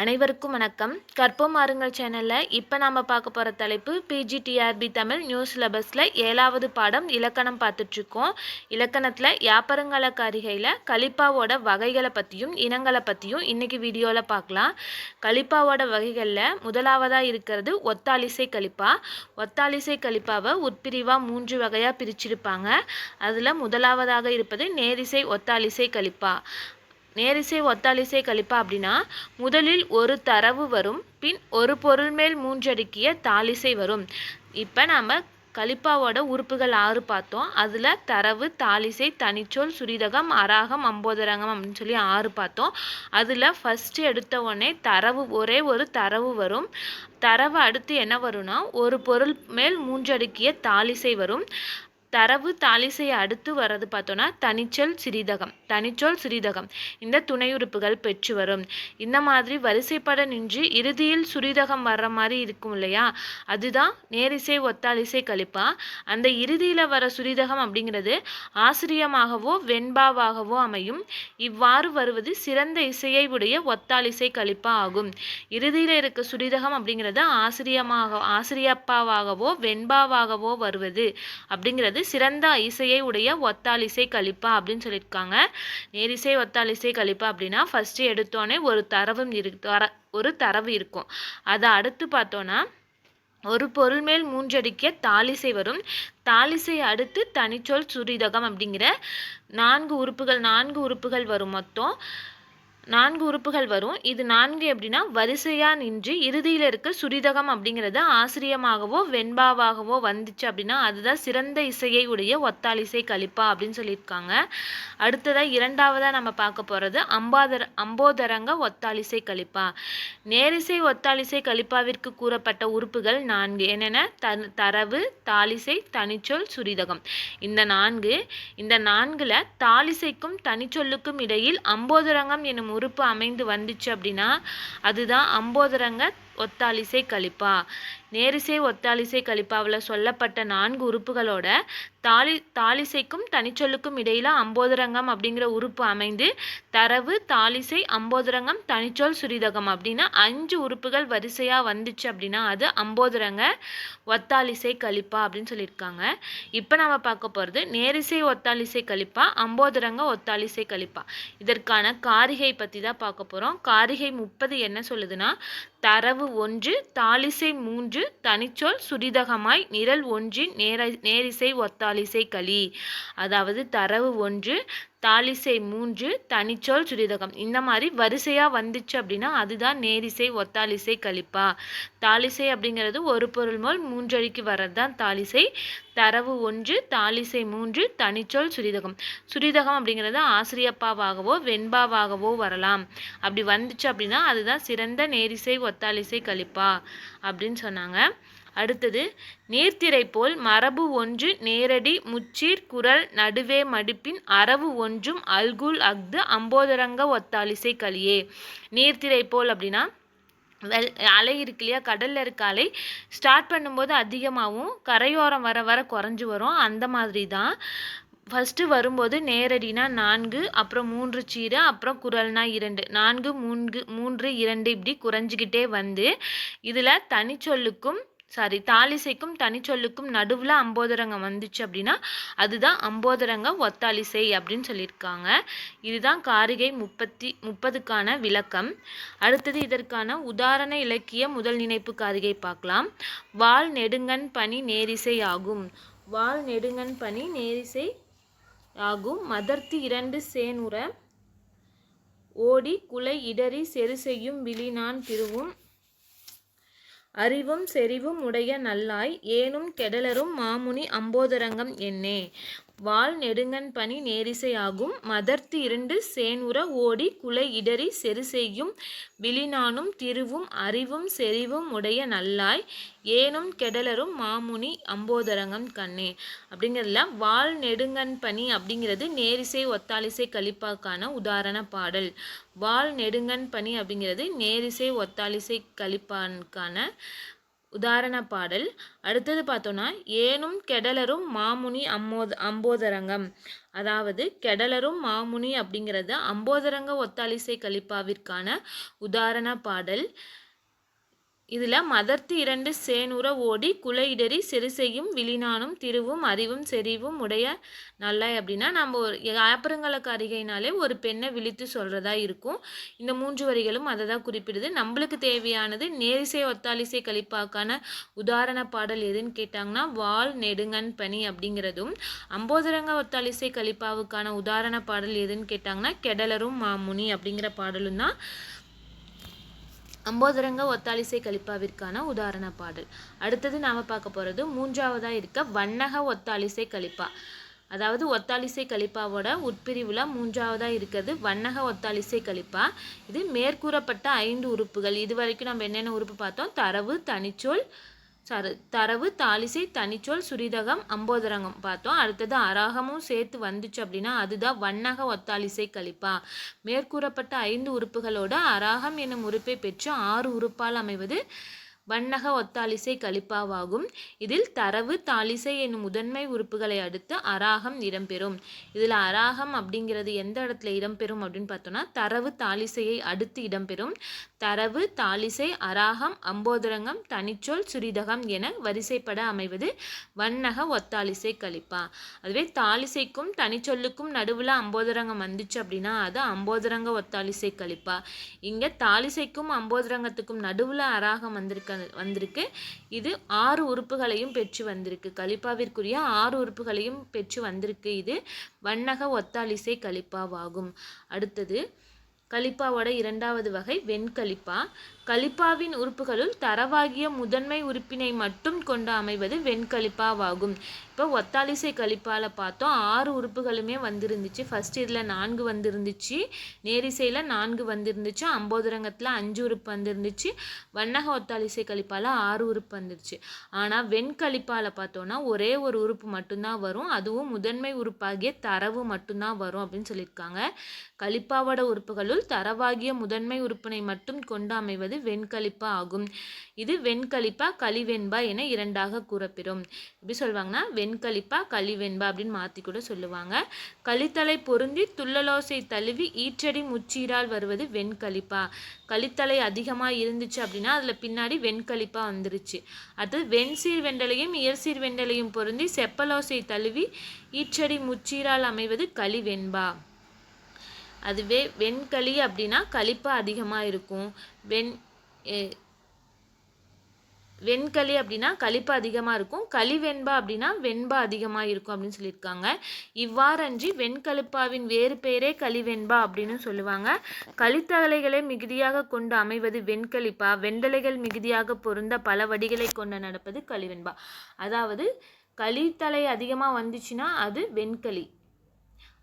அனைவருக்கும் வணக்கம். கற்போம் மாறுங்கள் சேனலில் இப்போ நாம் பார்க்க போகிற தலைப்பு பிஜிடிஆர்பி தமிழ் நியூ சிலபஸில் ஏழாவது பாடம் இலக்கணம் பார்த்துட்ருக்கோம். இலக்கணத்தில் யாப்பருங்கலக்காரிகையில் கலிப்பாவோட வகைகளை பற்றியும் இனங்களை பற்றியும் இன்றைக்கி வீடியோவில் பார்க்கலாம். கலிப்பாவோட வகைகளில் முதலாவதாக இருக்கிறது ஒத்தாலிசை கலிப்பா. ஒத்தாலிசை கலிப்பாவை உட்பிரிவாக மூன்று வகையாக பிரிச்சிருப்பாங்க. அதில் முதலாவதாக இருப்பது நேரிசை ஒத்தாலிசை கலிப்பா. நேரிசை ஒத்தாலிசை கழிப்பா அப்படின்னா முதலில் ஒரு தரவு வரும் பின் ஒரு பொருள் மேல் மூன்றடுக்கிய தாலிசை வரும். இப்போ நாம் கலிப்பாவோட உறுப்புகள் ஆறு பார்த்தோம். அதில் தரவு தாலிசை தனிச்சொல் சுரிதகம் அராகம் அம்போதரங்கம் அப்படின்னு சொல்லி ஆறு பார்த்தோம். அதில் ஃபஸ்ட்டு எடுத்த உடனே தரவு ஒரே ஒரு தரவு வரும். தரவு அடுத்து என்ன வரும்னா ஒரு பொருள் மேல் மூன்றடுக்கிய தாலிசை வரும். தரவு தாலிசையை அடுத்து வர்றது பார்த்தோன்னா தனிச்சொல் சிறிதகம் தனிச்சொல் சிறிதகம். இந்த துணையுறுப்புகள் பெற்று வரும். இந்த மாதிரி வரிசைப்பட நின்று இறுதியில் சுரிதகம் வர்ற மாதிரி இருக்கும் இல்லையா? அதுதான் நேரிசை ஒத்தாலிசை கழிப்பா. அந்த இறுதியில் வர சுரிதகம் அப்படிங்கிறது ஆசிரியமாகவோ வெண்பாவாகவோ அமையும். இவ்வாறு வருவது சிறந்த இசையை உடைய ஒத்தாலிசை கழிப்பா ஆகும். இறுதியில் இருக்க சுரிதகம் அப்படிங்கிறது ஆசிரியமாக ஆசிரியப்பாவாகவோ வெண்பாவாகவோ வருவது அப்படிங்கிறது சிறந்த இசையை உடைய ஒத்தாலிசை கழிப்பா அப்படின்னு சொல்லியிருக்காங்க. நேரிசை ஒத்தாலிசை கழிப்பா அப்படின்னா ஃபஸ்ட்டு எடுத்தோடனே ஒரு தரவும் இரு தர ஒரு தரவு இருக்கும். அதை அடுத்து பார்த்தோன்னா ஒரு பொருள் மேல் மூன்றடிக்க தாலிசை வரும். தாலிசை அடுத்து தனிச்சொல் சுரிதகம் அப்படிங்கிற நான்கு உறுப்புகள் நான்கு உறுப்புகள் வரும் மொத்தம். நான்கு உறுப்புகள் வரும். இது நான்கு எப்படின்னா வரிசையாக நின்று இறுதியில் இருக்க சுரிதகம் அப்படிங்கிறது ஆசிரியமாகவோ வெண்பாவாகவோ வந்துச்சு அப்படின்னா அதுதான் சிறந்த இசையை உடைய ஒத்தாளிசை கழிப்பா அப்படின்னு சொல்லியிருக்காங்க. அடுத்ததாக இரண்டாவதாக நம்ம பார்க்க போகிறது அம்பாதர அம்போதரங்க ஒத்தாளிசை கழிப்பா. நேரிசை ஒத்தாலிசை கழிப்பாவிற்கு கூறப்பட்ட உறுப்புகள் நான்கு. என்னென்ன? தன் தரவு தாலிசை தனிச்சொல் சுரிதகம். இந்த நான்கு இந்த நான்கில் தாலிசைக்கும் தனிச்சொல்லுக்கும் இடையில் அம்போதரங்கம் என்னும் உறுப்பு அமைந்து வந்துச்சு அப்படின்னா அதுதான் அம்போதரங்க ஒத்தாலிசை கழிப்பா நேரிசை ஒத்தாலிசை கழிப்பாவில் சொல்லப்பட்ட நான்கு உறுப்புகளோட தாலி தாலிசைக்கும் தனிச்சொல்லுக்கும் இடையில அம்போதரங்கம் அப்படிங்கிற உறுப்பு அமைந்து தரவு தாலிசை அம்போதரங்கம் தனிச்சொல் சுரிதகம் அப்படின்னா அஞ்சு உறுப்புகள் வரிசையாக வந்துச்சு அப்படின்னா அது அம்போதரங்க ஒத்தாலிசை கழிப்பா அப்படின்னு சொல்லியிருக்காங்க. இப்போ நம்ம பார்க்க போகிறது நேரிசை ஒத்தாலிசை கழிப்பா அம்போதரங்க ஒத்தாலிசை கழிப்பா இதற்கான காரிகை பற்றி தான் பார்க்க போகிறோம் காரிகை முப்பது என்ன சொல்லுதுன்னா தரவு ஒன்று தாலிசை மூன்று தனிச்சொல் சுரிதகமாய் நிரல் ஒன்றின் நேர நேரிசை ஒத்தாலிசை களி. அதாவது தரவு ஒன்று தாலிசை மூன்று தனிச்சொல் சுரிதகம். இந்த மாதிரி வரிசையாக வந்துச்சு அப்படின்னா அதுதான் நேரிசை ஒத்தாலிசை கழிப்பா. தாலிசை அப்படிங்கிறது ஒரு பொருள் மோல் மூன்றடிக்கு வர்றது தான் தாலிசை தரவு ஒன்று தாலிசை மூன்று தனிச்சொல் சுரிதகம். சுரிதகம் அப்படிங்கிறது ஆசிரியப்பாவாகவோ வெண்பாவாகவோ வரலாம். அப்படி வந்துச்சு அப்படின்னா அதுதான் சிறந்த நேரிசை ஒத்தாலிசை கழிப்பா அப்படின்னு சொன்னாங்க. அடுத்தது நீர்த்திரை போல் மரபு ஒன்று நேரடி முச்சீர் குரல் நடுவே மடிப்பின் அரவு ஒன்றும் அல்குல் அஃது அம்போதரங்க ஒத்தாலிசை கலியே. நீர்த்திரை போல் அப்படின்னா வெல் அலை இருக்கு இல்லையா கடலில் இருக்க அலை ஸ்டார்ட் பண்ணும்போது அதிகமாகவும் கரையோரம் வர வர குறைஞ்சி வரும். அந்த மாதிரி தான். ஃபஸ்ட்டு வரும்போது நேரடினா நான்கு அப்புறம் மூன்று சீரை அப்புறம் குரல்னா இரண்டு. நான்கு மூன்று மூன்று இரண்டு இப்படி குறைஞ்சிக்கிட்டே வந்து இதில் தனிச்சொல்லுக்கும் சாரி தாலிசைக்கும் தனிச்சொல்லுக்கும் நடுவில் அம்போதரங்கம் வந்துச்சு அப்படின்னா அதுதான் அம்போதரங்க ஒத்தாலிசை அப்படின்னு சொல்லியிருக்காங்க. இதுதான் காரிகை முப்பத்தி முப்பதுக்கான விளக்கம். அடுத்தது இதற்கான உதாரண இலக்கிய முதல் நினைப்பு காரிகை பார்க்கலாம். வால் நெடுங்கன் பனி நேரிசை ஆகும். வால் நெடுங்கன் பனி நேரிசை ஆகும். மதர்த்தி இரண்டு சேனுற ஓடி குலை இடறி செரு செய்யும் விழினான் திருவும் அறிவும் செறிவும் உடைய நல்லாய் ஏனும் கெடலரும் மாமுனி அம்போதரங்கம் என்னே. வால் நெடுங்கன் பனி நேரிசையாகும் மதர்த்து இரண்டு சேனுற ஓடி குலை இடறி செரு செய்யும் விழினானும் திருவும் அறிவும் செறிவும் உடைய நல்லாய். ஏனும் கெடலரும் மாமுனி அம்போதரங்கம் கண்ணே. அப்படிங்கிறதுல வால் நெடுங்கன் பனி அப்படிங்கிறது நேரிசை ஒத்தாலிசை கழிப்பாக்கான உதாரண பாடல். வால் நெடுங்கன் பனி அப்படிங்கிறது நேரிசை ஒத்தாலிசை கழிப்பான்கான உதாரண பாடல். அடுத்தது பார்த்தோன்னா ஏனும் கெடலரும் மாமுனி அம்மோத அம்போதரங்கம். அதாவது கெடலரும் மாமுனி அப்படிங்கிறது அம்போதரங்க ஒத்தாலிசை கலிப்பாவிற்கான உதாரண பாடல். இதில் மதர்த்து இரண்டு சேனுற ஓடி குலையிடறி செரு விழினானும் திருவும் அறிவும் செறிவும் உடைய நல்ல அப்படின்னா நம்ம ஒரு ஆப்பரங்களுக்கு அருகைனாலே ஒரு பெண்ணை விழித்து சொல்கிறதா இருக்கும். இந்த மூன்று வரிகளும் அதை தான் குறிப்பிடுது. நம்மளுக்கு தேவையானது நேரிசை ஒத்தாலிசை கழிப்பாக்கான உதாரண பாடல் எதுன்னு கேட்டாங்கன்னா வால் நெடுங்கன் பனி அப்படிங்கிறதும் அம்போதரங்க ஒத்தாலிசை கழிப்பாவுக்கான உதாரண பாடல் எதுன்னு கேட்டாங்கன்னா கெடலரும் மாமுனி அப்படிங்கிற பாடலும் தான் அம்போதரங்க ஒத்தாலிசை கலிப்பாவிற்கான உதாரண பாடல் அடுத்தது நாம் பார்க்க போகிறது மூன்றாவதாக இருக்க வண்ணக ஒத்தாலிசை கலிப்பா. அதாவது ஒத்தாலிசை கலிப்பாவோட உட்பிரிவில் மூன்றாவதாக இருக்கிறது வண்ணக ஒத்தாலிசை கலிப்பா. இது மேற்கூறப்பட்ட ஐந்து உறுப்புகள். இது வரைக்கும் நம்ம என்னென்ன உறுப்பு பார்த்தோம்? தரவு தனிச்சொல் சரு தரவு தாலிசை தனிச்சொல் சுரிதகம் அம்போதரங்கம் பார்த்தோம். அடுத்தது அராகமும் சேர்த்து வந்துச்சு அப்படின்னா அதுதான் வண்ணக ஒத்தாலிசை கழிப்பா மேற்கூறப்பட்ட ஐந்து உறுப்புகளோட அராகம் என்னும் உறுப்பை பெற்று ஆறு உறுப்பால் அமைவது வண்ணக ஒத்தாலிசை கலிப்பாவாகும். இதில் தரவு தாலிசை என்னும் முதன்மை உறுப்புகளை அடுத்து அராகம் இடம்பெறும். இதில் அராகம் அப்படிங்கிறது எந்த இடத்துல இடம்பெறும் அப்படின்னு பார்த்தோம்னா தரவு தாலிசையை அடுத்து இடம்பெறும். தரவு தாலிசை அராகம் அம்போதரங்கம் தனிச்சொல் சுரிதகம் என வரிசைப்பட அமைவது வண்ணக ஒத்தாலிசை கழிப்பா அதுவே தாலிசைக்கும் தனிச்சொல்லுக்கும் நடுவில் அம்போதரங்கம் வந்துச்சு அப்படின்னா அது அம்போதரங்க ஒத்தாலிசை கழிப்பா இங்கே தாலிசைக்கும் அம்போதரங்கத்துக்கும் நடுவில் அராகம் வந்திருக்க வந்திருக்கு. இது ஆறு உறுப்புகளையும் பெற்று வந்திருக்கு. கலிப்பாவிற்குரிய ஆறு உறுப்புகளையும் பெற்று வந்திருக்கு இது. வண்ணக ஒத்தாலிசை கலிப்பாவாகும். அடுத்தது கலிப்பாவோட இரண்டாவது வகை வெண்கலிப்பா. கலிப்பாவின் உறுப்புகளுள் தரவாகிய முதன்மை உறுப்பினை மட்டும் கொண்டு அமைவது வெண்கலிப்பாவாகும். இப்போ ஒத்தாலிசை கலிப்பாவில் பார்த்தோம். ஆறு உறுப்புகளுமே வந்திருந்துச்சு. ஃபர்ஸ்ட் இதில் நான்கு வந்திருந்துச்சு. நேரிசையில் நான்கு வந்திருந்துச்சு. அம்போதுரங்கத்தில் அஞ்சு உறுப்பு வந்திருந்துச்சு. வண்ணக ஒத்தாலிசை கலிப்பால ஆறு உறுப்பு வந்துருச்சு. ஆனால் வெண்கலிப்பால பார்த்தோன்னா ஒரே ஒரு உறுப்பு மட்டும்தான் வரும். அதுவும் முதன்மை உறுப்பாகிய தரவு மட்டும்தான் வரும் அப்படின்னு சொல்லியிருக்காங்க. கலிப்பாவட உறுப்புகளுள் தரவாகிய முதன்மை உறுப்பினை மட்டும் கொண்டு அமைவது வெண்கலிப்பா ஆகும். இது வெண்கலிப்பா கலிவெண்பா என இரண்டாக கூறப்பெறும். எப்படி சொல்லுவாங்கன்னா வெண்கலிப்பா கலிவெண்பா அப்படின்னு மாற்றி கூட சொல்லுவாங்க. கலித்தலை பொருந்தி துள்ளலோசை தழுவி ஈற்றடி முச்சீரால் வருவது வெண்கலிப்பா. கலித்தலை அதிகமாக இருந்துச்சு அப்படின்னா அதில் பின்னாடி வெண்கலிப்பா வந்துருச்சு. அது வெண்சீர் வெண்டலையும் இயற்சீர் வெண்டலையும் பொருந்தி செப்பலோசை தழுவி ஈற்றடி முச்சீரால் அமைவது கலிவெண்பா. அதுவே வெண்களி அப்படின்னா கழிப்பு அதிகமாக இருக்கும். வெண் வெண்களி அப்படின்னா கழிப்பு அதிகமாக இருக்கும். களிவெண்பா அப்படின்னா வெண்பா அதிகமாக இருக்கும் அப்படின்னு சொல்லியிருக்காங்க. இவ்வாறன்றி வெண்கலிப்பாவின் வேறு பெயரே களிவெண்பா அப்படின்னு சொல்லுவாங்க. களித்தலைகளை மிகுதியாக கொண்டு அமைவது வெண்கலிப்பா. வெண்டலைகள் மிகுதியாக பொருந்த பல வடிகளை கொண்டு நடப்பது களிவெண்பா அதாவது களித்தலை அதிகமாக வந்துச்சுன்னா அது வெண்களி.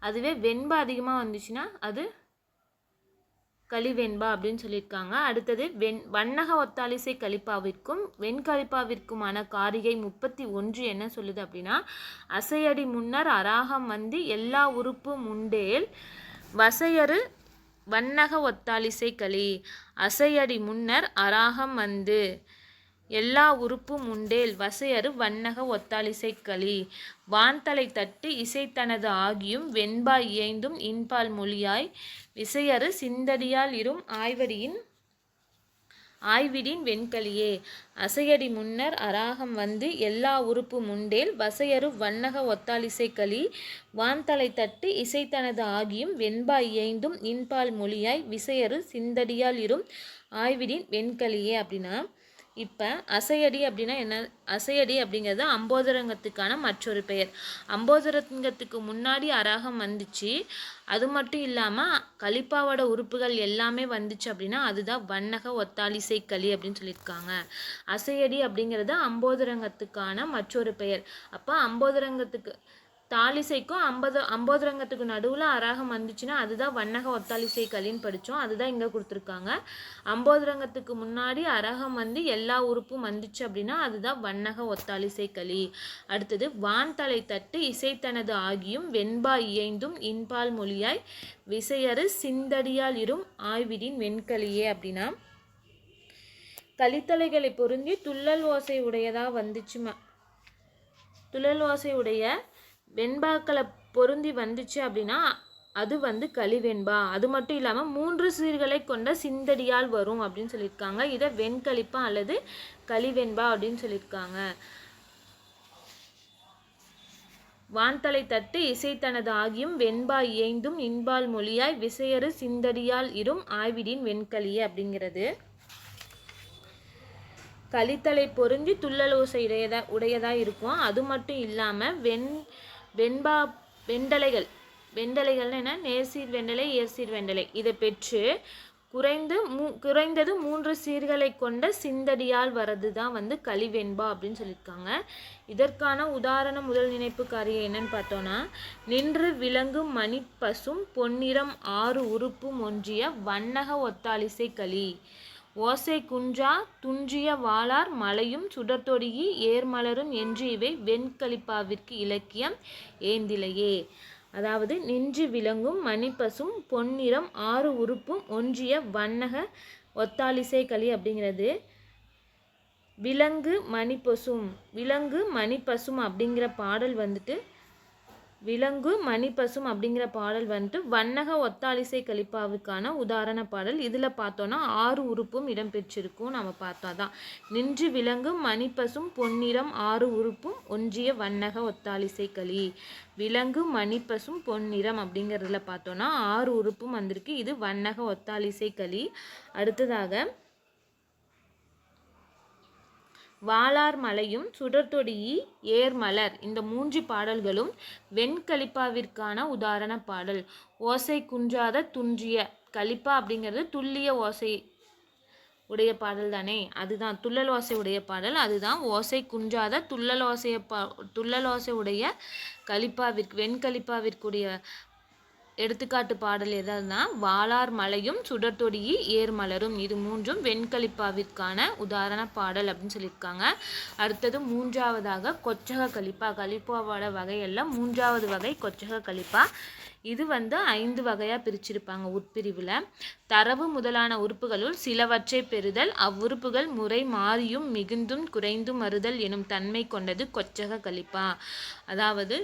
அதுவே வெண்பா அதிகமாக வந்துச்சுன்னா அது களிவெண்பா அப்படின்னு சொல்லியிருக்காங்க. அடுத்தது வெண் வண்ணக ஒத்தாலிசை கலிப்பாவிற்கும் வெண்கலிப்பாவிற்குமான காரிகை முப்பத்தி ஒன்று என்ன சொல்லுது அப்படின்னா அசையடி முன்னர் அராகம் வந்து எல்லா உறுப்பு முண்டேல் வசையறு வண்ணக ஒத்தாலிசை களி அசையடி முன்னர் அராகம் வந்து. எல்லா உறுப்பும் உண்டேல் வசையறு வண்ணக ஒத்தாலிசை களி வான்தலை தட்டு இசைத்தனது ஆகியும் வெண்பாய் இயைந்தும் இன்பால் மொழியாய். விசையறு சிந்தடியால் இரும் ஆய்வடியின் ஆய்விடின் வெண்களியே. அசையடி முன்னர் அராகம் வந்து எல்லா உறுப்பு முண்டேல் வசையறு வண்ணக ஒத்தாலிசை களி வான்தலை தட்டு இசைத்தனது ஆகியும் வெண்பா இயைந்தும் இன்பால் மொழியாய். விசையறு சிந்தடியால் இரும் ஆய்விடின் வெண்களியே அப்படின்னா இப்போ அசையடி அப்படின்னா என்ன? அசையடி அப்படிங்கிறது அம்போதரங்கத்துக்கான மற்றொரு பெயர். அம்போதரங்கத்துக்கு முன்னாடி அராகம் வந்துச்சு. அது மட்டும் இல்லாமல் கலிப்பாவோட உறுப்புகள் எல்லாமே வந்துச்சு அப்படின்னா அதுதான் வண்ணக ஒத்தாலிசை களி அப்படின்னு சொல்லியிருக்காங்க. அசையடி அப்படிங்கிறது அம்போதரங்கத்துக்கான மற்றொரு பெயர். அப்போ அம்போதரங்கத்துக்கு தாலிசைக்கும் ஐம்பது அம்போதரங்கத்துக்கு நடுவில் அராகம் வந்துச்சுன்னா அதுதான் வண்ணக ஒத்தாலிசை கலின்னு படித்தோம் அதுதான் இங்கே கொடுத்துருக்காங்க. அம்போதரங்கத்துக்கு முன்னாடி அரகம் வந்து எல்லா உறுப்பும் வந்துச்சு அப்படின்னா அதுதான் வண்ணக ஒத்தாலிசை களி அடுத்தது வான்தலை தட்டு இசைத்தனது ஆகியும் வெண்பா இயைந்தும் இன்பால் மொழியாய் விசையறு சிந்தடியால் இரும் ஆய்விடின் வெண்களியே அப்படின்னா கலித்தலைகளை பொருந்தி துள்ளல் ஓசை உடையதாக வந்துச்சுமா? துள்ளல் ஓசை உடைய வெண்பாக்களை பொருந்தி வந்துச்சு அப்படின்னா அது வந்து கலிவெண்பா அது மட்டும் இல்லாமல் மூன்று சீர்களை கொண்ட சிந்தடியால் வரும் அப்படின்னு சொல்லியிருக்காங்க. இதை வெண்கலிப்பா அல்லது கலிவெண்பா அப்படின்னு சொல்லியிருக்காங்க. வான்தலை தட்டு இசைத்தனது ஆகியும் வெண்பா இயைந்தும் இன்பால் மொழியாய் விசையறு சிந்தடியால் இரும் ஆய்விடின் வெண்கலியே அப்படிங்கிறது. கலித்தலை பொருந்தி துள்ளலோசை உடையதா உடையதா இருக்கும். அது மட்டும் இல்லாமல் வெண் வெண்பா வெண்டலைகள். வெண்டலைகள்னு என்ன? நேர்சீர் வெண்டலை ஏர்சீர் வெண்டலை. இதை பெற்று குறைந்து மூ குறைந்தது மூன்று சீர்களை கொண்ட சிந்தடியால் வரது தான் வந்து கலிவெண்பா அப்படின்னு சொல்லியிருக்காங்க. இதற்கான உதாரண முதல் நினைப்பு காரியம் என்னன்னு பார்த்தோன்னா நின்று விலங்கும் மணிப்பசும் பொன்னிறம் ஆறு உறுப்பும் ஒன்றிய வண்ணக ஒத்தாலிசை களி. ஓசை குன்றா துஞ்சிய வாளார் மலையும் சுடர்தொடுகி ஏர்மலரும் என்று இவை வெண்கலிப்பாவிற்கு இலக்கியம் ஏந்திலையே. அதாவது நெஞ்சு விளங்கும் மணிப்பசும் பொன்னிறம் ஆறு உறுப்பும் ஒன்றிய வண்ணக ஒத்தாலிசை களி அப்படிங்கிறது. விலங்கு மணிப்பசும் விலங்கு மணிப்பசும் அப்படிங்கிற பாடல் வந்துட்டு விலங்கு மணிப்பசும் அப்படிங்கிற பாடல் வந்துட்டு வண்ணக ஒத்தாலிசை கலிப்பாவுக்கான உதாரண பாடல். இதில் பார்த்தோன்னா ஆறு உறுப்பும் இடம்பெற்றிருக்கும் நம்ம பார்த்தா தான் நின்று விலங்கு மணிப்பசும் பொன்னிறம் ஆறு உறுப்பும் ஒன்றிய வண்ணக ஒத்தாலிசை களி விலங்கு மணிப்பசும் பொன்னிறம் அப்படிங்கிறதுல பார்த்தோன்னா ஆறு உறுப்பும் வந்திருக்கு. இது வண்ணக ஒத்தாலிசை களி அடுத்ததாக வாளார் மலையும் சுடர்தொடியி ஏர்மலர். இந்த மூன்று பாடல்களும் வெண்கலிப்பாவிற்கான உதாரண பாடல். ஓசை குன்றாத துன்றிய கலிப்பா அப்படிங்கிறது துல்லிய ஓசை உடைய பாடல் தானே? அதுதான் துள்ளல் ஓசை உடைய பாடல். அதுதான் ஓசை குன்றாத துள்ளல் ஓசைய பா துள்ளல் ஓசை உடைய கலிப்பாவிற்கு வெண்கலிப்பாவிற்குரிய எடுத்துக்காட்டு பாடல் எதாவதுனா வாளார் மலையும் சுடர்தொடியி ஏர்மலரும் இது மூன்றும் வெண்கலிப்பாவிற்கான உதாரண பாடல் அப்படின்னு சொல்லியிருக்காங்க. அடுத்தது மூன்றாவதாக கொச்சக கலிப்பா. கலிப்பாவோட வகையெல்லாம் மூன்றாவது வகை கொச்சக கலிப்பா. இது வந்து ஐந்து வகையாக பிரிச்சிருப்பாங்க உட்பிரிவில். தரவு முதலான உறுப்புகளுள் சிலவற்றை பெறுதல் அவ்வுறுப்புகள் முறை மாறியும் மிகுந்தும் குறைந்தும் வருதல் எனும் தன்மை கொண்டது கொச்சக கலிப்பா. அதாவது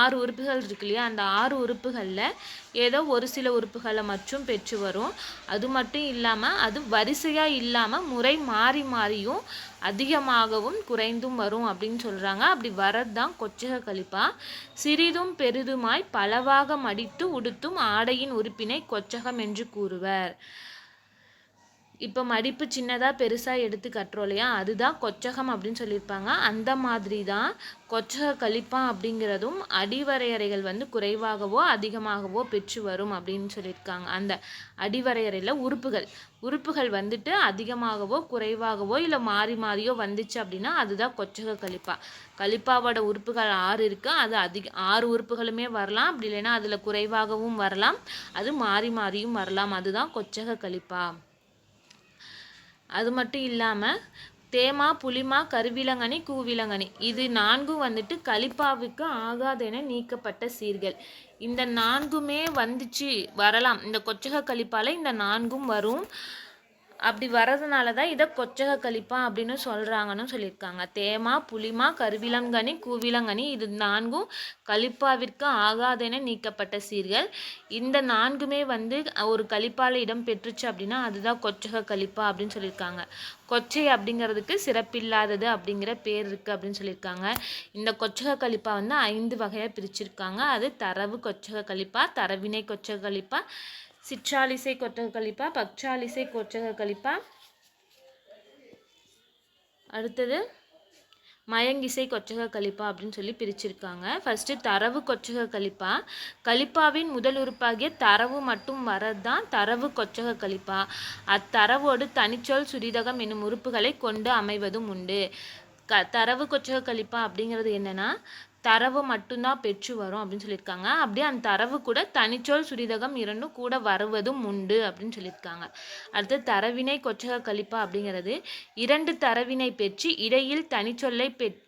ஆறு உறுப்புகள் இருக்கு இல்லையா அந்த ஆறு உறுப்புகளில் ஏதோ ஒரு சில உறுப்புகளை மட்டும் பெற்று வரும். அது மட்டும் இல்லாமல் அது வரிசையாக இல்லாமல் முறை மாறி மாறியும் அதிகமாகவும் குறைந்தும் வரும் அப்படின்னு சொல்கிறாங்க அப்படி வரது தான் கொச்சக கழிப்பா. சிறிதும் பெரிதுமாய் பலவாக மடித்து உடுத்தும் ஆடையின் உறுப்பினை கொச்சகம் என்று கூறுவர். இப்போ மடிப்பு சின்னதாக பெருசாக எடுத்து கட்டுறோம் இல்லையா? அதுதான் கொச்சகம் அப்படின்னு சொல்லியிருப்பாங்க. அந்த மாதிரி தான் கொச்சக கழிப்பான் அப்படிங்கிறதும் அடிவரையறைகள் வந்து குறைவாகவோ அதிகமாகவோ பெற்று வரும் அப்படின்னு சொல்லியிருக்காங்க. அந்த அடிவரையறையில் உறுப்புகள். உறுப்புகள் வந்துட்டு அதிகமாகவோ குறைவாகவோ இல்லை மாறி மாறியோ வந்துச்சு அப்படின்னா அதுதான் கொச்சக கழிப்பா. கழிப்பாவோட உறுப்புகள் ஆறு இருக்குது அது அதிக ஆறு உறுப்புகளுமே வரலாம். அப்படி இல்லைன்னா அதில் குறைவாகவும் வரலாம். அது மாறி மாறியும் வரலாம். அதுதான் கொச்சக கழிப்பா. அது மட்டும் இல்லாமல் தேமா புலிமா கருவிலங்கனி கூவிலங்கனி. இது நான்கும் வந்துட்டு கலிப்பாவுக்கு ஆகாதென நீக்கப்பட்ட சீர்கள். இந்த நான்குமே வந்துச்சு வரலாம். இந்த கொச்சக கலிப்பால இந்த நான்கும் வரும். அப்படி வர்றதுனால தான் இதை கொச்சக கழிப்பா அப்படின்னு சொல்கிறாங்கன்னு சொல்லியிருக்காங்க. தேமா புலிமா கருவிலங்கனி கூவிலங்கனி இது நான்கும் கழிப்பாவிற்கு ஆகாதென நீக்கப்பட்ட சீர்கள். இந்த நான்குமே வந்து ஒரு கழிப்பால் இடம் பெற்றுச்சு அப்படின்னா அதுதான் கொச்சக கழிப்பா அப்படின்னு சொல்லியிருக்காங்க. கொச்சை அப்படிங்கிறதுக்கு சிறப்பில்லாதது அப்படிங்கிற பேர் இருக்குது அப்படின்னு சொல்லியிருக்காங்க. இந்த கொச்சக கழிப்பா வந்து ஐந்து வகையாக பிரிச்சிருக்காங்க. அது தரவு கொச்சக கழிப்பா தரவினை கொச்சக கழிப்பா சிற்றாலிசை கொற்றக கழிப்பா பக்ஷாலிசை கொச்சக கழிப்பா. அடுத்தது மயங்கிசை கொச்சக கழிப்பா அப்படின்னு சொல்லி பிரிச்சிருக்காங்க. ஃபஸ்ட்டு தரவு கொச்சக கழிப்பா. கழிப்பாவின் முதல் உறுப்பாகிய தரவு மட்டும் வரது தான் தரவு கொச்சக கழிப்பா. அத்தரவோடு தனிச்சொல் சுரிதகம் என்னும் உறுப்புகளை கொண்டு அமைவதும் உண்டு. க தரவு கொச்சக கழிப்பா அப்படிங்கிறது என்னென்னா தரவு மட்டும்தான் பெற்று வரும் அப்படின்னு சொல்லியிருக்காங்க. அப்படியே அந்த தரவு கூட தனிச்சொல் சுரிதகம் இரண்டும் கூட வருவதும் உண்டு அப்படின்னு சொல்லியிருக்காங்க. அடுத்து தரவினை கொச்சக கழிப்பா அப்படிங்கிறது. இரண்டு தரவினை பெற்று இடையில் தனிச்சொல்லை பெற்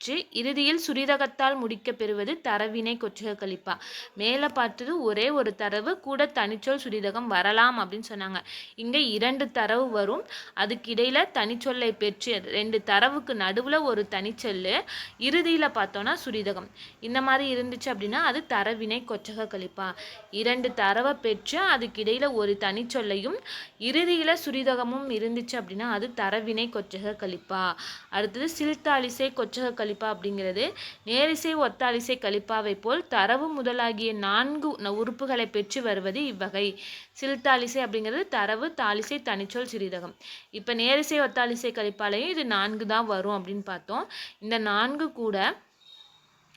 பெற்று இறுதியில் சுரிதகத்தால் முடிக்க பெறுவது தரவினை கொச்சக கழிப்பா. மேலே பார்த்தது ஒரே ஒரு தரவு கூட தனிச்சொல் சுரிதகம் வரலாம் அப்படின்னு சொன்னாங்க. இங்கே இரண்டு தரவு வரும். அதுக்கு தனிச்சொல்லை பெற்று ரெண்டு தரவுக்கு நடுவில் ஒரு தனிச்சொல் இறுதியில் பார்த்தோன்னா சுரிதகம் இந்த மாதிரி இருந்துச்சு அப்படின்னா அது தரவினை கொச்சக கழிப்பா. இரண்டு தரவை பெற்று அதுக்கு ஒரு தனிச்சொல்லையும் இறுதியில் சுரிதகமும் இருந்துச்சு அப்படின்னா அது தரவினை கொச்சக கழிப்பா. அடுத்தது சில்தாலிசை கொச்சக கலிப்பா அப்படிங்கிறது நேரிசை ஒத்தாலிசை கலிப்பாவை போல் தரவு முதலாகிய நான்கு உறுப்புகளை பெற்று வருவது இவ்வகை. சில்தாலிசை அப்படிங்கிறது தரவு தாலிசை தனிச்சொல் சிறிதகம். இப்போ நேரிசை ஒத்தாலிசை கழிப்பாலையும் இது நான்கு தான் வரும் அப்படின்னு பார்த்தோம். இந்த நான்கு கூட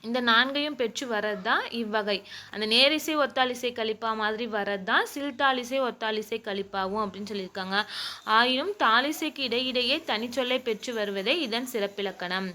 இந்த நான்கையும் பெற்று வர்றது தான் இவ்வகை. அந்த நேரிசை ஒத்தாலிசை கழிப்பா மாதிரி வர்றது தான் சில்தாலிசை ஒத்தாலிசை கழிப்பாவும் அப்படின்னு சொல்லியிருக்காங்க. ஆயினும் தாலிசைக்கு இடையிடையே தனிச்சொல்லை பெற்று வருவதே இதன் சிறப்பிலக்கணம்.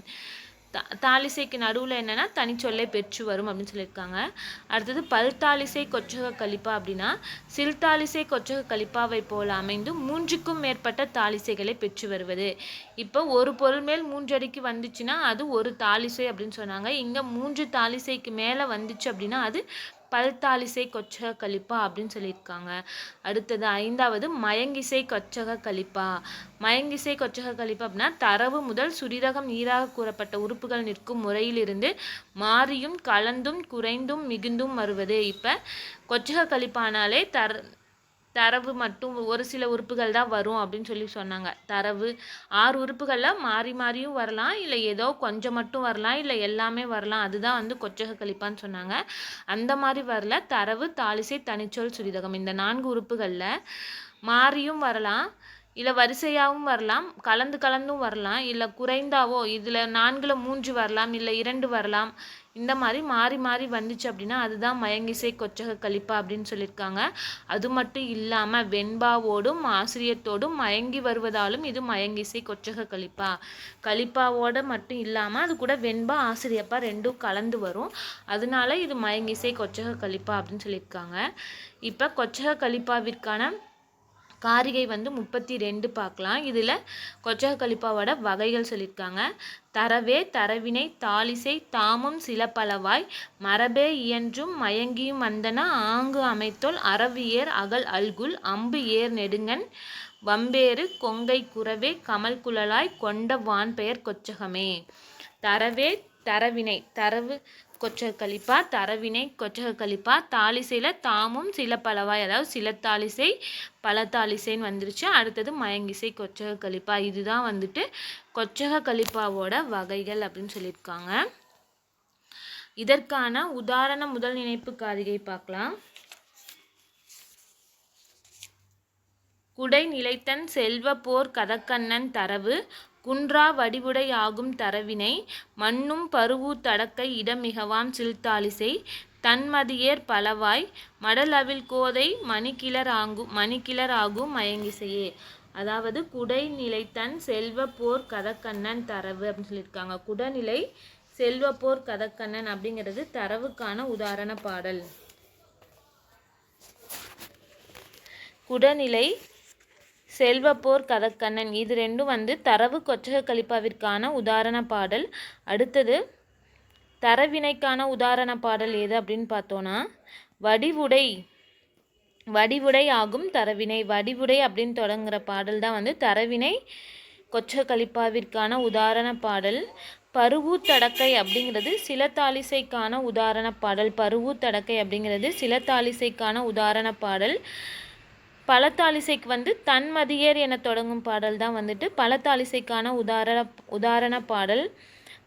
தாலிசைக்கு நடுவில் என்னென்னா தனிச்சொல்லை பெற்று வரும் அப்படின்னு சொல்லியிருக்காங்க. அடுத்தது பல்தாலிசை கொச்சக கலிப்பா அப்படின்னா சில்தாலிசை கொச்சக கலிப்பாவை போல அமைந்து மூன்றுக்கும் மேற்பட்ட தாலிசைகளை பெற்று வருவது. இப்போ ஒரு பொருள் மேல் மூன்றடிக்கு வந்துச்சுன்னா அது ஒரு தாலிசை அப்படின்னு சொன்னாங்க. இங்கே மூன்று தாலிசைக்கு மேலே வந்துச்சு அப்படின்னா அது பல்தாலிசை கொச்சக கலிப்பா அப்படின்னு சொல்லியிருக்காங்க. அடுத்தது ஐந்தாவது மயங்கிசை கொச்சக கலிப்பா. மயங்கிசை கொச்சக கலிப்பா அப்படின்னா தரவு முதல் சுரிதகம் ஈராக கூறப்பட்ட உறுப்புகள் நிற்கும் முறையிலிருந்து மாறியும் கலந்தும் குறைந்தும் மிகுந்தும் வருவது. இப்போ கொச்சக கலிப்பானாலே தர தரவு மட்டும் ஒரு சில உறுப்புகள் தான் வரும் அப்படின்னு சொல்லி சொன்னாங்க. தரவு ஆறு உறுப்புகளில் மாறி மாறியும் வரலாம். இல்லை ஏதோ கொஞ்சம் மட்டும் வரலாம். இல்லை எல்லாமே வரலாம். அதுதான் வந்து கொச்சக கழிப்பான்னு சொன்னாங்க. அந்த மாதிரி வரல. தரவு தாலிசை தனிச்சொல் சுரிதகம் இந்த நான்கு உறுப்புகளில் மாறியும் வரலாம். இல்லை வரிசையாகவும் வரலாம். கலந்து கலந்தும் வரலாம். இல்லை குறைந்தாவோ இதில் நான்கில் மூன்று வரலாம். இல்லை இரண்டு வரலாம். இந்த மாதிரி மாறி மாறி வந்துச்சு அப்படின்னா அதுதான் மயங்கிசை கொச்சக கழிப்பா அப்படின்னு சொல்லியிருக்காங்க. அது மட்டும் இல்லாமல் வெண்பாவோடும் ஆசிரியத்தோடும் மயங்கி வருவதாலும் இது மயங்கிசை கொச்சக கழிப்பா. கழிப்பாவோட மட்டும் இல்லாமல் அது கூட வெண்பா ஆசிரியப்பா ரெண்டும் கலந்து வரும். அதனால இது மயங்கிசை கொச்சக கழிப்பா அப்படின்னு சொல்லியிருக்காங்க. இப்போ கொச்சக கழிப்பாவிற்கான காரிகை வந்து முப்பத்தி ரெண்டு பார்க்கலாம் இதில் கொச்சா கலிப்பாவோட வகைகள் சொல்லியிருக்காங்க. தரவே தரவினை தாலிசை தாமும் சில பலவாய் மரபே இயன்றும் மயங்கியும் வந்தன ஆங்கு அமைத்தோல் அரவு ஏர் அகல் அல்குல் அம்பு ஏர் நெடுங்கன் வம்பேறு கொங்கை குரவே கமல் குழலாய் கொண்ட வான் பெயர் கொச்சகமே. தரவே தரவினை தரவு கொச்சக கழிப்பா தரவினை கொச்சக கழிப்பா தாலிசையில் தாமும் சில பலவாய் அதாவது சில தாலிசை பல தாலிசைன்னு வந்துருச்சு. அடுத்தது மயங்கிசை கொச்சக கழிப்பா இதுதான் வந்துட்டு கொச்சக கழிப்பாவோட வகைகள் அப்படின்னு சொல்லியிருக்காங்க. இதற்கான உதாரண முதல் நினைப்பு காரிகை பார்க்கலாம். குடை நிலைத்தன் செல்வ போர் கதக்கண்ணன் தரவு குன்றா வடிவுடை ஆகும் தரவினை மண்ணும் பருவூ இடம் இடமிகவாம் சில்தாலிசை தன்மதியேர் பலவாய் மடலவில் கோதை மணிக்கிளர் ஆங்கு மணிக்கிளர் ஆகும் மயங்கிசையே. அதாவது குடை நிலைத்தன் செல்வ போர் கதக்கண்ணன் தரவு அப்படின்னு சொல்லியிருக்காங்க. குடநிலை செல்வ போர் கதக்கண்ணன் அப்படிங்கிறது தரவுக்கான உதாரண பாடல். குடநிலை செல்வப்போர் கதக்கண்ணன். இது ரெண்டும் வந்து தரவு கொச்சக கலிப்பாவிற்கான உதாரண பாடல். அடுத்தது தரவினைக்கான உதாரண பாடல் எது அப்படின்னு பார்த்தோன்னா வடிவுடை வடிவுடை ஆகும் தரவினை. வடிவுடை அப்படின்னு தொடங்குகிற பாடல் தான் வந்து தரவினை கொச்ச கலிப்பாவிற்கான உதாரண பாடல். பருவூத்தடக்கை அப்படிங்கிறது சில தாலிசைக்கான உதாரண பாடல். பருவூத்தடக்கை அப்படிங்கிறது சில தாலிசைக்கான உதாரண பாடல். பலத்தாலிசைக்கு வந்து தன்மதியர் என தொடங்கும் பாடல் தான் வந்துட்டு. பலத்தாலிசைக்கான உதாரண உதாரண பாடல்.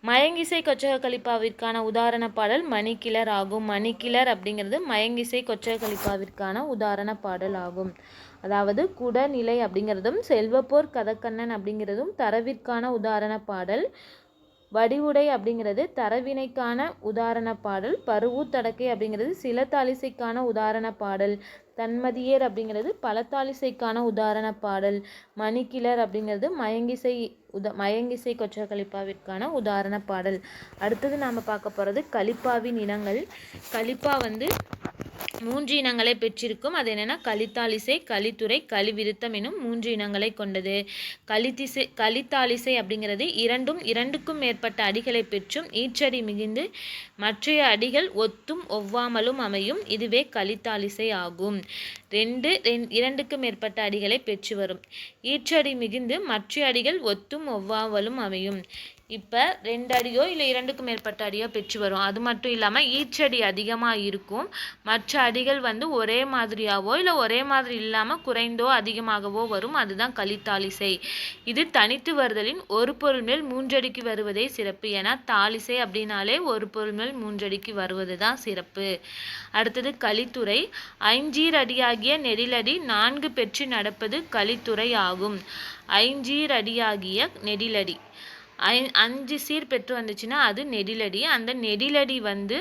மயங்கிசை கொச்சக கலிப்பாவிற்கான உதாரண பாடல் மணிக்கிளர் ஆகும். மணிக்கிளர் அப்படிங்கிறது மயங்கிசை கொச்சக கலிப்பாவிற்கான உதாரண பாடல் ஆகும். அதாவது குடநிலை அப்படிங்கிறதும் செல்வப்போர் கதக்கண்ணன் அப்படிங்கிறதும் தரவிற்கான உதாரண பாடல். வடிவுடை அப்படிங்கிறது தரவினைக்கான உதாரண பாடல். பருவூத்தடக்கை அப்படிங்கிறது சில தாலிசைக்கான உதாரண பாடல். தன்மதியர் அப்படிங்கிறது பலத்தாலிசைக்கான உதாரண பாடல். மணிக்கிளர் அப்படிங்கிறது மயங்கிசை உத மயங்கிசை கொச்ச கலிப்பாவிற்கான உதாரண பாடல். அடுத்தது நாம் பார்க்க போகிறது கலிப்பாவின் இனங்கள். கலிப்பா வந்து மூன்று இனங்களை பெற்றிருக்கும். அது என்னென்னா கலித்தாலிசை கலித்துறை கலிவிருத்தம் எனும் மூன்று இனங்களை கொண்டது. கலித்திசை கலித்தாலிசை அப்படிங்கிறது இரண்டும் இரண்டுக்கும் மேற்பட்ட அடிகளை பெற்றும் ஈச்சடி மிகுந்து மற்றைய அடிகள் ஒத்தும் ஒவ்வாமலும் அமையும். இதுவே கலித்தாலிசை ஆகும். ரெண்டு இரண்டுக்கு மேற்பட்ட அடிகளை பெற்று வரும். ஈற்றடி மிகுந்து மற்ற அடிகள் ஒத்தும் ஒவ்வாவலும் அமையும். இப்போ ரெண்டு அடியோ இல்லை இரண்டுக்கும் மேற்பட்ட அடியோ பெற்று வரும். அது மட்டும் இல்லாமல் ஈச்சடி அதிகமாக இருக்கும். மற்ற அடிகள் வந்து ஒரே மாதிரியாவோ இல்லை ஒரே மாதிரி இல்லாமல் குறைந்தோ அதிகமாகவோ வரும். அதுதான் கலித்தாலிசை இது தனித்து வருதலின் ஒரு பொருள் மேல் மூன்றடிக்கு வருவதே சிறப்பு. ஏன்னா தாலிசை அப்படின்னாலே ஒரு பொருள் மேல் மூன்றடிக்கு வருவது தான் சிறப்பு. அடுத்தது கலித்துறை. ஐஞ்சீர் அடியாகிய நெடிலடி நான்கு பெற்று நடப்பது கலித்துறை ஆகும். ஐஞ்சீர் அடியாகிய நெடிலடி. அஞ்சு சீர் பெற்று வந்துச்சுன்னா அது நெடிலடி. அந்த நெடிலடி வந்து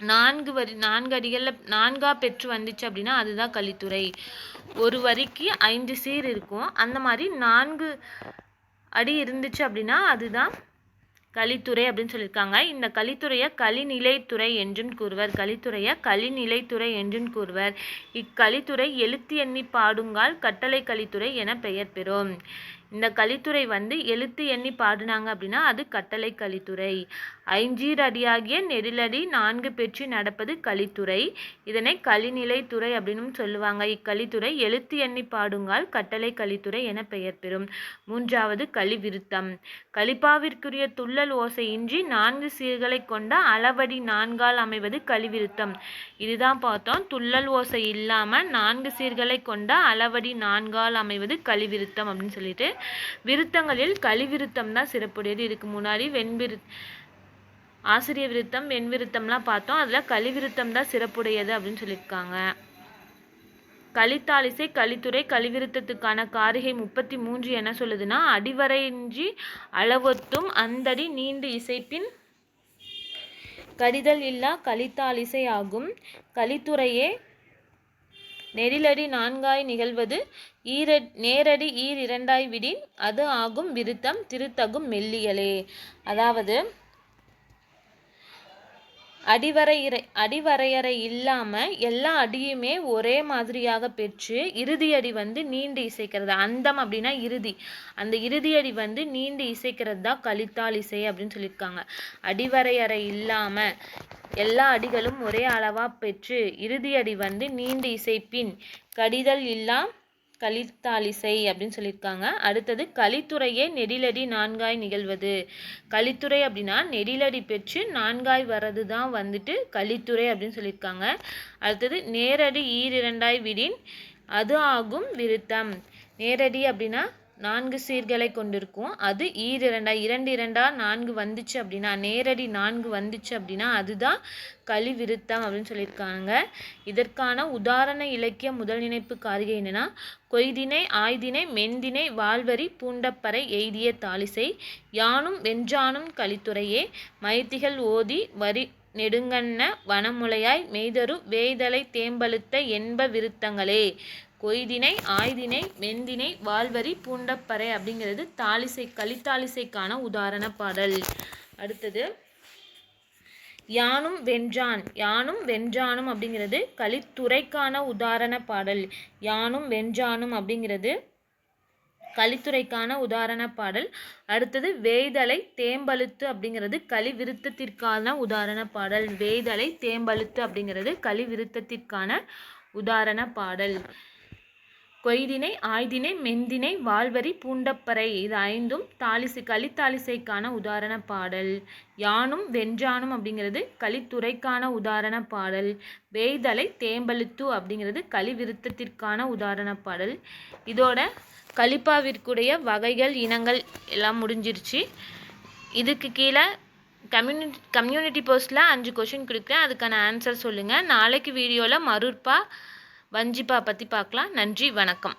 நான்கு வரி நான்கு அடிகளில் நான்காக பெற்று வந்துச்சு அப்படின்னா அதுதான் கலித்துறை. ஒரு வரிக்கு ஐந்து சீர் இருக்கும். அந்த மாதிரி நான்கு அடி இருந்துச்சு அப்படின்னா அதுதான் கலித்துறை அப்படின்னு சொல்லியிருக்காங்க. இந்த கலித்துறையை கலிநிலைத்துறை என்றும் கூறுவர். கலித்துறையை கலிநிலைத்துறை என்றும் கூறுவர். இக்கலித்துறை எழுத்து எண்ணி பாடுங்கால் கட்டளை கலித்துறை என பெயர் பெறும். இந்த கலித்துறை வந்து எழுத்து எண்ணி பாடினாங்க அப்படின்னா அது கட்டளை கலித்துறை. ஐஞ்சீர் அடியாகிய நெடிலடி நான்கு பெற்று நடப்பது கலித்துறை. இதனை கலிநிலைத்துறை அப்படின்னு சொல்லுவாங்க. இக்கலித்துறை எழுத்து எண்ணி பாடுங்கால் கட்டளை கலித்துறை என பெயர் பெறும். மூன்றாவது கலிவிருத்தம் கலிப்பாவிற்குரிய துள்ளல் ஓசையின்றி நான்கு சீர்களை கொண்ட அளவடி நான்கால் அமைவது கலிவிருத்தம் இதுதான் பார்த்தோம். துள்ளல் ஓசை இல்லாமல் நான்கு சீர்களை கொண்ட அளவடி நான்கால் அமைவது கலிவிருத்தம் அப்படின்னு சொல்லிட்டு விருத்தங்களில் கலிவிருத்தம் தான் சிறப்புடையது. இதுக்கு முன்னாடி வெண்பிரு ஆசிரிய விருத்தம் வெண் விருத்தம்லாம் பார்த்தோம். அதில் கலிவிருத்தம் தான் சிறப்புடையது அப்படின்னு சொல்லியிருக்காங்க. கலித்தாலிசை கலித்துறை கலிவிருத்தத்துக்கான காரிகை முப்பத்தி மூன்று என்ன சொல்லுதுன்னா அடிவரையின்றி அளவொத்தும் அந்தடி நீண்டு இசைப்பின் கடிதல் இல்லா கலித்தாலிசை ஆகும். கலித்துறையே நெடிலடி நான்காய் நிகழ்வது ஈர நேரடி ஈர் இரண்டாய் விடின் அது ஆகும் விருத்தம் திருத்தகும் மெல்லியலே. அதாவது அடிவரையறை அடிவரையறை இல்லாமல் எல்லா அடியுமே ஒரே மாதிரியாக பெற்று இறுதி அடி வந்து நீண்டு இசைக்கிறது. அந்தம் அப்படின்னா இறுதி. அந்த இறுதி அடி வந்து நீண்டு இசைக்கிறது தான் கலித்தால் இசை அப்படின்னு சொல்லியிருக்காங்க. அடிவரையறை இல்லாமல் எல்லா அடிகளும் ஒரே அளவாக பெற்று இறுதி அடி வந்து நீண்டு இசைப்பின் கடிதல் இல்லாம் கலித்தாலிசை அப்படின்னு சொல்லியிருக்காங்க. அடுத்தது கலித்துறையே நெடிலடி நான்காய் நிகழ்வது. கலித்துறை அப்படின்னா நெடிலடி பெற்று நான்காய் வர்றது தான் வந்துட்டு கலித்துறை அப்படின்னு சொல்லியிருக்காங்க. அடுத்தது நேரடி ஈரிரண்டாய் விடின் அது ஆகும் விருத்தம். நேரடி அப்படின்னா நான்கு சீர்களை கொண்டிருக்கும் அது ஈர் இரண்டா இரண்டு இரண்டா நான்கு வந்துச்சு அப்படின்னா நேரடி நான்கு வந்துச்சு அப்படின்னா அதுதான் கலிவிருத்தம் அப்படின்னு சொல்லியிருக்காங்க. இதற்கான உதாரண இலக்கிய முதல் நினைப்பு காரிகை என்னன்னா கொய்தினை ஆய்தினை மென்தினை வாழ்வரி பூண்டப்பறை எய்திய தாலிசை யானும் வெஞ்சானும் கலித்துறையே மைத்திகள் ஓதி வரி நெடுங்கண்ண வனமுலையாய் மெய்தரு வேய்தலை தேம்பழுத்த என்ப விருத்தங்களே. கொய்தினை ஆய்தினை வெந்தினை வாழ்வரி பூண்டப்பறை அப்படிங்கிறது தாலிசை கலித்தாலிசைக்கான உதாரண பாடல். அடுத்தது யானும் வென்றான். யானும் வென்றானும் அப்படிங்கிறது கலித்துறைக்கான உதாரண பாடல். யானும் வென்றானும் அப்படிங்கிறது கலித்துறைக்கான உதாரண பாடல். அடுத்தது வேய்தலை தேம்பழுத்து அப்படிங்கிறது களி விருத்தத்திற்கான உதாரண பாடல். வேய்தலை தேம்பழுத்து அப்படிங்கிறது களி விருத்தத்திற்கான உதாரண பாடல். கொய்தினை ஆய்தினை மெந்தினை வாழ்வரி பூண்டப்பறை. இது ஐந்தும் தாலிசை கலித்தாலிசைக்கான உதாரண பாடல். யானும் வெஞ்சானும் அப்படிங்கிறது கலித்துறைக்கான உதாரண பாடல். வேய்தலை தேம்பழுத்து அப்படிங்கிறது களி விருத்தத்திற்கான உதாரண பாடல். இதோட கலிப்பாவிற்குடைய வகைகள் இனங்கள் எல்லாம் முடிஞ்சிருச்சு. இதுக்கு கீழே கம்யூனிட்டி கம்யூனிட்டி போஸ்ட்டில் அஞ்சு கொஷின் கொடுக்குறேன். அதுக்கான ஆன்சர் சொல்லுங்கள் நாளைக்கு வீடியோவில் மருட்பா வஞ்சிப்பா பற்றி பார்க்கலாம் நன்றி வணக்கம்.